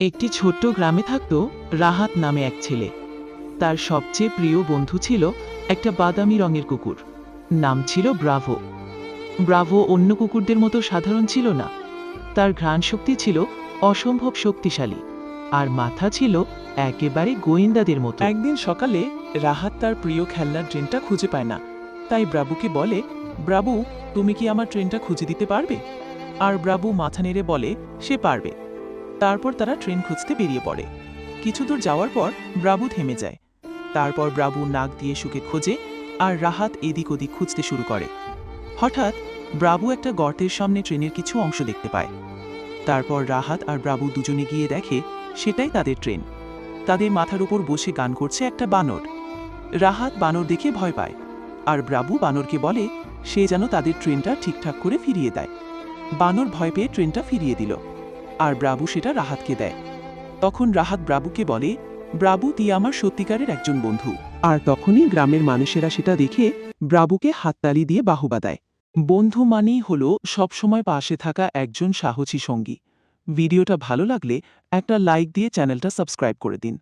একটি ছোট্ট গ্রামে থাকত রাহাত নামে এক ছেলে। তার সবচেয়ে প্রিয় বন্ধু ছিল একটা বাদামি রঙের কুকুর। নাম ছিল ব্রাভো। ব্রাভো অন্য কুকুরদের মতো সাধারণ ছিল না। তার ঘ্রাণ শক্তি ছিল অসম্ভব শক্তিশালী। আর মাথা ছিল একেবারে গোয়েন্দাদের মতো। একদিন সকালে রাহাত তার প্রিয় খেলনার ট্রেনটা খুঁজে পায় না। তাই ব্রাবুকে বলে ব্রাবু তুমি কি আমার ট্রেনটা খুঁজে দিতে পারবে? আর ব্রাবু মাথা নেড়ে বলে, সে পারবে। তারপর তারা ট্রেন খুঁজতে বেরিয়ে পড়ে। কিছু দূর যাওয়ার পর ব্রাবু থেমে যায়। তারপর ব্রাবু নাক দিয়ে শুকে খোঁজে আর রাহাত এদিক ওদিক খুঁজতে শুরু করে। হঠাৎ ব্রাবু একটা গর্তের সামনে ট্রেনের কিছু অংশ দেখতে পায়। তারপর রাহাত আর ব্রাবু দুজনে গিয়ে দেখে সেটাই তাদের ট্রেন। তাদের মাথার উপর বসে গান করছে একটা বানর। রাহাত বানর দেখে ভয় পায় আর ব্রাবু বানরকে বলে, সে যেন তাদের ট্রেনটা ঠিকঠাক করে ফিরিয়ে দেয়। বানর ভয় পেয়ে ট্রেনটা ফিরিয়ে দিল। আর ব্রাবু সেটা রাহাতকে দেয়। তখন রাহাত ব্রাবুকে বলে, ব্রাবু, তুই আমার সত্যিকারের একজন বন্ধু। আর তখনই গ্রামের মানুষেরা সেটা দেখে ব্রাবুকে হাততালি দিয়ে বাহুবা দেয়। বন্ধু মানেই হল সবসময় পাশে থাকা একজন সাহসী সঙ্গী। ভিডিওটা ভালো লাগলে একটা লাইক দিয়ে চ্যানেলটা সাবস্ক্রাইব করে দিন।